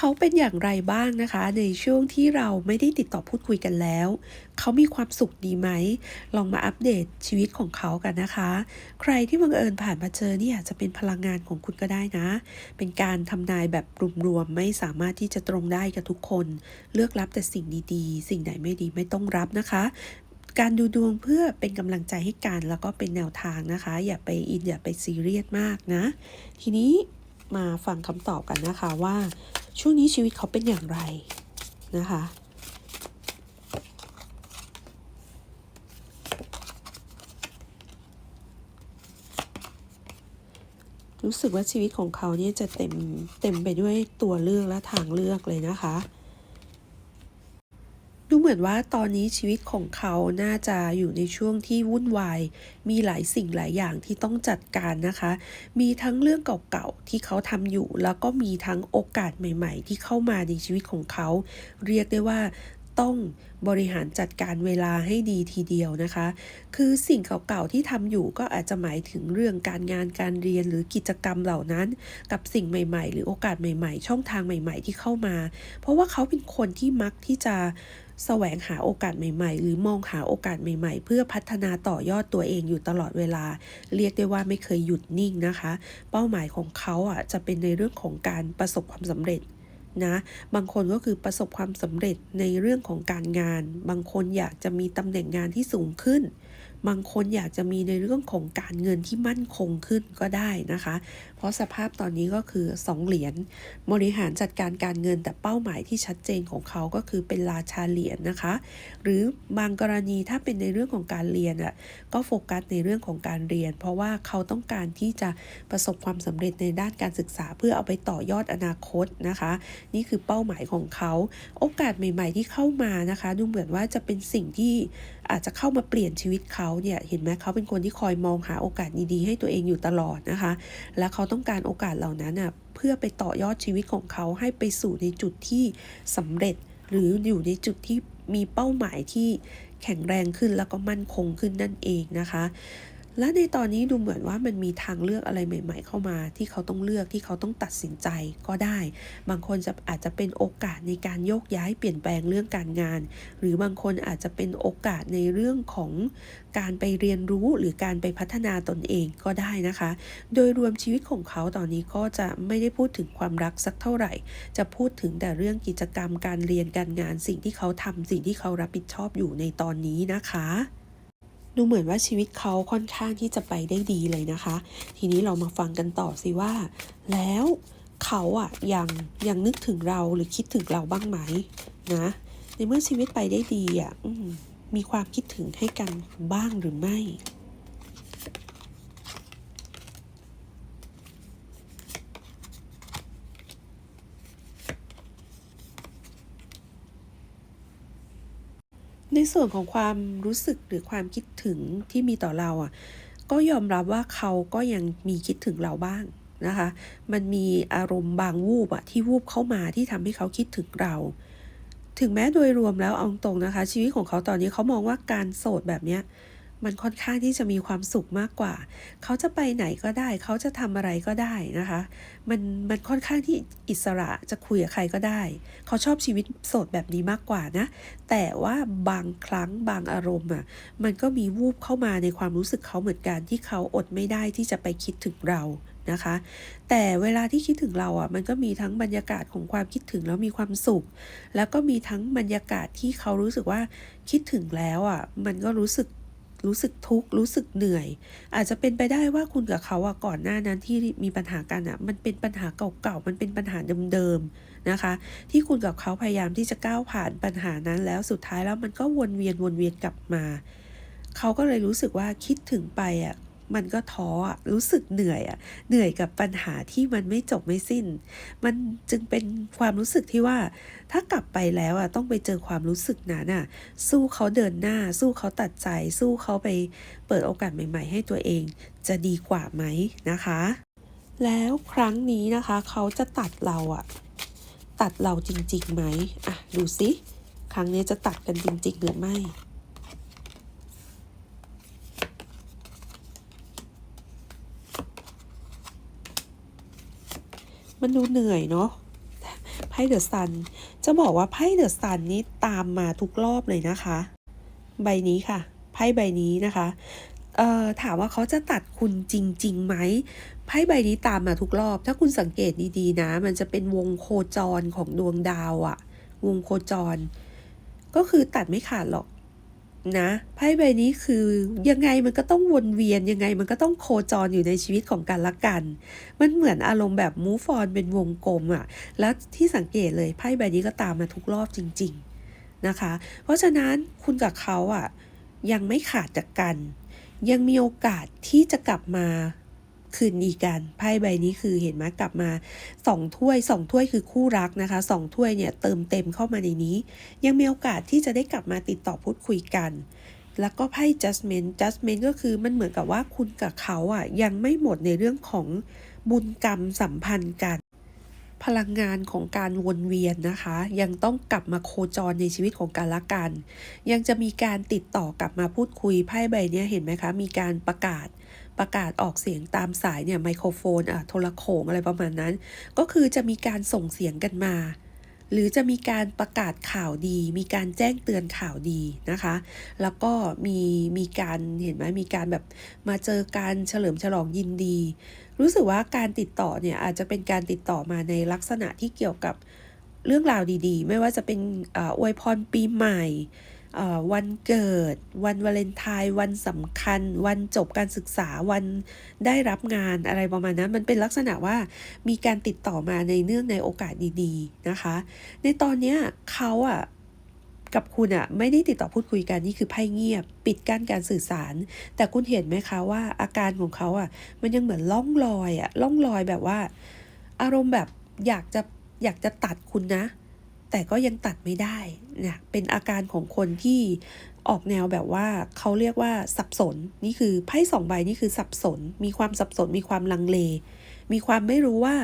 เขาเป็นอย่างไรบ้างนะคะ ในช่วงที่เราไม่ได้ติดต่อพูดคุยกันแล้ว เขามีความสุขดีไหม ลองมาอัปเดตชีวิตของเขากันนะคะ ใครที่บังเอิญผ่านมาเจอนี่อาจจะเป็นพลังงานของคุณก็ได้นะ เป็นการทำนายแบบรวมๆไม่สามารถที่จะตรงได้กับทุกคน เลือกรับแต่สิ่งดีๆ สิ่งไหนไม่ดีไม่ต้องรับนะคะการดูดวงเพื่อเป็นกำลังใจให้กันแล้วก็เป็นแนวทางนะคะ อย่าไปอินอย่าไปซีเรียสมากนะ ทีนี้มาฟังคำตอบกันนะคะว่า ช่วงนี้ชีวิตเขาเป็นอย่างไรนะคะรู้สึกว่าชีวิตของเขาเนี่ยจะเต็มเต็มไปด้วยตัวเลือกและทางเลือกเลยนะคะ เหมือนว่าตอนนี้ชีวิตของเขาน่าจะอยู่ในช่วงที่วุ่นวาย มีหลายสิ่งหลายอย่างที่ต้องจัดการนะคะ มีทั้งเรื่องเก่าๆที่เขาทำอยู่ แล้วก็มีทั้งโอกาสใหม่ ๆ ที่เข้ามาในชีวิตของเขา เรียกได้ว่า ต้องบริหารจัดการเวลาให้ดีทีเดียวนะคะ คือสิ่งเก่าๆที่ทำอยู่ก็อาจจะหมายถึงเรื่องการงานการเรียนหรือกิจกรรมเหล่านั้น กับสิ่งใหม่ ๆ หรือโอกาสใหม่ๆ ช่องทางใหม่ ๆ ที่เข้ามา เพราะว่าเขาเป็นคนที่มักที่จะแสวงหาโอกาสใหม่ ๆ หรือมองหาโอกาสใหม่ ๆ เพื่อพัฒนาต่อยอดตัวเองอยู่ตลอดเวลา เรียกได้ว่าไม่เคยหยุดนิ่งนะคะ เป้าหมายของเขาอะจะเป็นในเรื่องของการประสบความสำเร็จ นะ บางคนก็คือประสบความสำเร็จในเรื่องของการงาน บางคนอยากจะมีตำแหน่งงานที่สูงขึ้น บางคนอยากจะมีในเรื่องของการเงินที่มั่นคงขึ้นก็ได้นะคะเพราะสภาพตอนนี้ก็คือ 2 เหรียญบริหารจัดการการเงินแต่เป้าหมายที่ชัดเจนของเขาก็คือเป็นราชาเหรียญนะคะ หรือบางกรณีถ้าเป็นในเรื่องของการเรียนอะก็โฟกัสในเรื่องของการเรียน เพราะว่าเขาต้องการที่จะประสบความสำเร็จในด้านการศึกษา เพื่อเอาไปต่อยอดอนาคตนะคะ นี่คือเป้าหมายของเขาโอกาสใหม่ ๆ ที่เข้ามานะคะ ดูเหมือนว่าจะเป็นสิ่งที่อาจจะเข้ามาเปลี่ยนชีวิตเขาเนี่ยเห็นไหมเขาเป็นคนที่คอยมองหาโอกาสดีๆให้ตัวเองอยู่ตลอดนะคะ และเขาต้องการโอกาสเหล่านั้นน่ะเพื่อไปต่อยอดชีวิตของเขาให้ไปสู่ในจุดที่สำเร็จ หรืออยู่ในจุดที่มีเป้าหมายที่แข็งแรงขึ้นแล้วก็มั่นคงขึ้นนั่นเองนะคะ และในตอนนี้ดูเหมือนว่ามันมีทางเลือกอะไรใหม่ ๆ เข้ามา ที่เขาต้องเลือกที่เขาต้องตัดสินใจก็ได้ บางคนจะอาจจะเป็นโอกาสในการโยกย้ายเปลี่ยนแปลงเรื่องการงาน หรือบางคนอาจจะเป็นโอกาสในเรื่องของการไปเรียนรู้หรือการไปพัฒนาตนเองก็ได้นะคะ โดยรวมชีวิตของเขาตอนนี้ก็จะไม่ได้พูดถึงความรักสักเท่าไหร่ จะพูดถึงแต่เรื่องกิจกรรมการเรียนการงาน สิ่งที่เขาทำสิ่งที่เขารับผิดชอบอยู่ในตอนนี้นะคะ ดูเหมือนว่าชีวิตเขาค่อนข้างที่จะไปได้ดีเลยนะคะ ทีนี้เรามาฟังกันต่อสิว่า แล้วเขาอะยังยังนึกถึงเราหรือคิดถึงเราบ้างไหมนะในเมื่อชีวิตไปได้ดีอะอมมีความคิดถึงให้กันบ้างหรือไม่ ในส่วนของความรู้สึกหรือความคิดถึงที่มีต่อเราอะ ก็ยอมรับว่าเขาก็ยังมีคิดถึงเราบ้างนะคะ มันมีอารมณ์บางวูบอะที่วูบเข้ามาที่ทำให้เขาคิดถึงเรา ถึงแม้โดยรวมแล้วเอาตรงนะคะ ชีวิตของเขาตอนนี้เขามองว่าการโสดแบบเนี้ย มันค่อนข้างที่จะมีความสุขมากกว่า เขาจะไปไหนก็ได้ เขาจะทำอะไรก็ได้นะคะ มันมันค่อนข้างที่อิสระจะคุยกับใครก็ได้ เขาชอบชีวิตโสดแบบนี้มากกว่านะ แต่ว่าบางครั้งบางอารมณ์อะ มันก็มีวูบเข้ามาในความรู้สึกเขาเหมือนกันที่เขาอดไม่ได้ที่จะไปคิดถึงเรานะคะ แต่เวลาที่คิดถึงเราอะ มันก็มีทั้งบรรยากาศของความคิดถึงแล้วมีความสุข แล้วก็มีทั้งบรรยากาศที่เขารู้สึกว่าคิดถึงแล้วอะ มันก็รู้สึก รู้สึกทุกข์รู้สึกเหนื่อย อาจจะเป็นไปได้ว่าคุณกับเขาอะก่อนหน้านั้นที่มีปัญหากันอะมันเป็นปัญหาเก่าๆมันเป็นปัญหาเดิมๆนะคะ ที่คุณกับเขาพยายามที่จะก้าวผ่านปัญหานั้นแล้วสุดท้ายแล้วมันก็วนเวียนวนเวียนกลับมา เขาก็เลยรู้สึกว่าคิดถึงไปอะ มันก็ท้อรู้สึกเหนื่อยอะเหนื่อยกับปัญหาที่มันไม่จบไม่สิ้น มันจึงเป็นความรู้สึกที่ว่า ถ้ากลับไปแล้วอะต้องไปเจอความรู้สึกนั้นอะสู้เขาเดินหน้า สู้เขาตัดใจ สู้เขาไปเปิดโอกาสใหม่ ๆ ให้ตัวเอง จะดีกว่าไหมนะคะ แล้วครั้งนี้นะคะ เขาจะตัดเราอะตัดเราจริงๆไหมอะดูสิครั้งนี้จะตัดกันจริง ๆ หรือไม่ มันดูเหนื่อยเนาะไพ่เดอะซัน จะบอกว่าไพ่เดอะซันนี้ตามมาทุกรอบเลยนะคะ ใบนี้ค่ะ ไพ่ใบนี้นะคะเอ่อถามว่าเขาจะตัดคุณจริงๆไหมไพ่ใบนี้ตามมาทุกรอบ ถ้าคุณสังเกตดีๆนะ มันจะเป็นวงโคจรของดวงดาวอะวงโคจร ก็คือตัดไม่ขาดหรอก นะไพ่ใบนี้คือยังไงมันก็ต้องวนเวียนยังไงมันก็ต้องโคจรอยู่ในชีวิตของกันและกัน มันเหมือนอารมณ์แบบมูฟอนเป็นวงกลมอะแล้วที่สังเกตเลยไพ่ใบนี้ก็ตามมาทุกรอบจริง ๆนะคะ เพราะฉะนั้นคุณกับเขาอะยังไม่ขาดจากกัน ยังมีโอกาสที่จะกลับมา คืนดีกันไพ่ใบนี้คือเห็นไหมกลับมาสองถ้วยสองถ้วยคือคู่รักนะคะสองถ้วยเนี่ยเติมเต็มเข้ามาในนี้ ยังมีโอกาสที่จะได้กลับมาติดต่อพูดคุยกัน แล้วก็ไพ่ judgment judgment ก็คือมันเหมือนกับว่าคุณกับเขาอะยังไม่หมดในเรื่องของบุญกรรมสัมพันธ์กัน พลังงานของการวนเวียนนะคะ ยังต้องกลับมาโคจรในชีวิตของกันและกัน ยังจะมีการติดต่อกลับมาพูดคุยไพ่ใบนี้เห็นไหมคะ มีการประกาศ ประกาศออกเสียงตามสายเนี่ยไมโครโฟนอะโทรโขงอะไรประมาณนั้น ก็คือจะมีการส่งเสียงกันมา หรือจะมีการประกาศข่าวดี มีการแจ้งเตือนข่าวดีนะคะ แล้วก็มีมีการเห็นไหมมีการแบบมาเจอการเฉลิมฉลองยินดี รู้สึกว่าการติดต่อเนี่ยอาจจะเป็นการติดต่อมาในลักษณะที่เกี่ยวกับเรื่องราวดีๆ ไม่ว่าจะเป็นอวยพรปีใหม่ วันเกิด วันวาเลนไทน์วันสำคัญ วันจบการศึกษาวันได้รับงานอะไรประมาณนั้น มันเป็นลักษณะว่ามีการติดต่อมาในเนื่องในโอกาสดีๆนะคะ ในตอนนี้เขาอะกับคุณอะไม่ได้ติดต่อพูดคุยกันนี่คือไพ่เงียบ ปิดกั้นการสื่อสาร แต่คุณเห็นไหมคะว่าอาการของเขาอะมันยังเหมือนล่องลอยอะล่องลอยแบบว่า อารมณ์แบบอยากจะอยากจะตัดคุณนะ แต่ก็ยังตัดไม่ได้เนี่ยเป็นอาการของคนที่ออกแนวแบบว่าเขาเรียกว่าสับสน นี่คือไพ่สองใบนี่คือสับสน มีความสับสน มีความลังเล มีความไม่รู้ว่า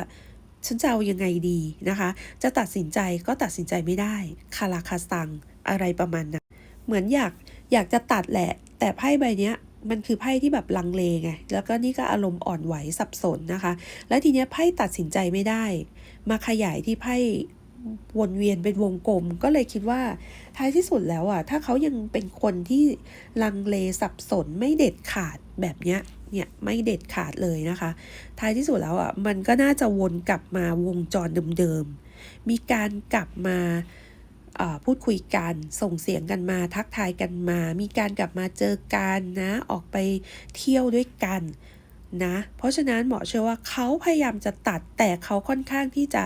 ฉันจะเอายังไงดีนะคะ จะตัดสินใจก็ตัดสินใจไม่ได้คาราคาซังอะไรประมาณนั้นเหมือนอยากอยากจะตัดแหละ แต่ไพ่ใบเนี้ยมันคือไพ่ที่แบบลังเลไง แล้วก็นี่ก็อารมณ์อ่อนไหวสับสนนะคะ แล้วทีเนี้ยไพ่ตัดสินใจไม่ได้ มาขยายที่ไพ่ วนเวียนเป็นวงกลม ก็เลยคิดว่าท้ายที่สุดแล้วอะ ถ้าเขายังเป็นคนที่ลังเลสับสนไม่เด็ดขาดแบบเนี้ยเนี่ยไม่เด็ดขาดเลยนะคะ ท้ายที่สุดแล้วอะมันก็น่าจะวนกลับมาวงจรเดิมๆ มีการกลับมาพูดคุยกันส่งเสียงกันมาทักทายกันมา มีการกลับมาเจอกันนะออกไปเที่ยวด้วยกันนะ เพราะฉะนั้นหมอเชื่อว่าเขาพยายามจะตัดแต่เขาค่อนข้างที่จะ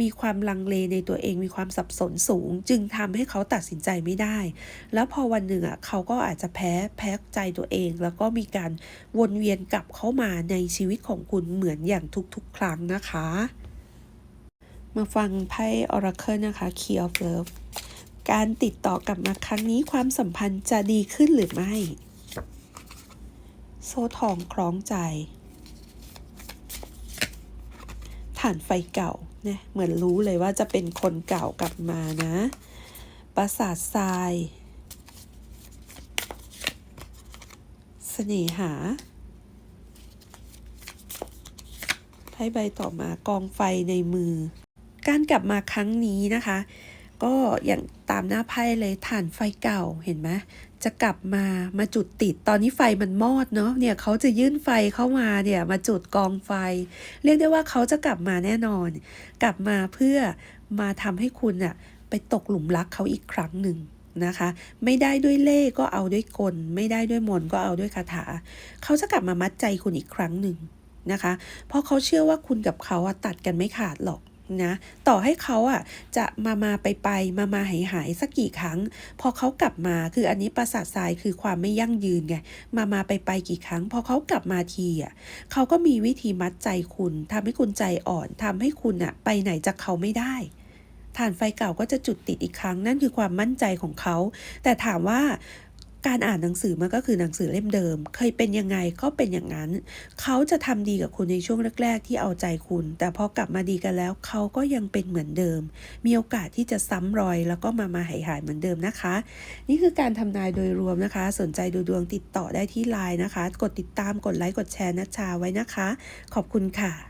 มีความลังเลในตัวเองมีความสับสนสูง จึงทำให้เขาตัดสินใจไม่ได้ แล้วพอวันหนึ่งอะเขาก็อาจจะแพ้แพ้ใจตัวเอง แล้วก็มีการวนเวียนกลับเข้ามาในชีวิตของคุณเหมือนอย่างทุกๆ ครั้งนะคะ มาฟังไพ่ Oracle นะคะ Key of Love การติดต่อกลับมาครั้งนี้ความสัมพันธ์จะดีขึ้นหรือไม่ โซ่ทองคล้องใจ ฐานไฟเก่า เนี่ยเหมือนรู้เลยว่าจะเป็นคนเก่ากลับมานะ ปราสาททรายเสน่หาไพ่ใบต่อมากองไฟในมือ การกลับมาครั้งนี้นะคะ ก็อย่างตามหน้าไพ่เลยฐานไฟเก่าเห็นไหมจะกลับมามาจุดติดตอนนี้ไฟมันมอดเนาะเนี่ยเขาจะยื่นไฟเข้ามาเนี่ยมาจุดกองไฟ เรียกได้ว่าเขาจะกลับมาแน่นอน กลับมาเพื่อมาทำให้คุณอะไปตกหลุมรักเขาอีกครั้งหนึ่งนะคะ ไม่ได้ด้วยเล่ก็เอาด้วยกล ไม่ได้ด้วยมนก็เอาด้วยคาถา เขาจะกลับมามัดใจคุณอีกครั้งหนึ่งนะคะ เพราะเขาเชื่อว่าคุณกับเขาอะตัดกันไม่ขาดหรอก นะต่อให้เขาอะจะมามาไปไปมามาหายหายสักกี่ครั้ง พอเขากลับมาคืออันนี้ประสาททรายคือความไม่ยั่งยืนไงมามาไปไปกี่ครั้ง พอเขากลับมาทีอะเขาก็มีวิธีมัดใจคุณทำให้คุณใจอ่อนทำให้คุณอะไปไหนจากเขาไม่ได้ฐานไฟเก่าก็จะจุดติดอีกครั้งนั่นคือความมั่นใจของเขา แต่ถามว่า การอ่านหนังสือมันก็คือหนังสือเล่มเดิม เคยเป็นยังไงก็เป็นอย่างนั้น เขาจะทำดีกับคุณในช่วงแรก ๆ ที่เอาใจคุณ แต่พอกลับมาดีกันแล้วเขาก็ยังเป็นเหมือนเดิม มีโอกาสที่จะซ้ำรอยแล้วก็มามาหายหายเหมือนเดิมนะคะ นี่คือการทำนายโดยรวมนะคะ สนใจดูดวงติดต่อได้ที่ไลน์นะคะ กดติดตามกดไลค์กดแชร์นัชชาไว้นะคะ ขอบคุณค่ะ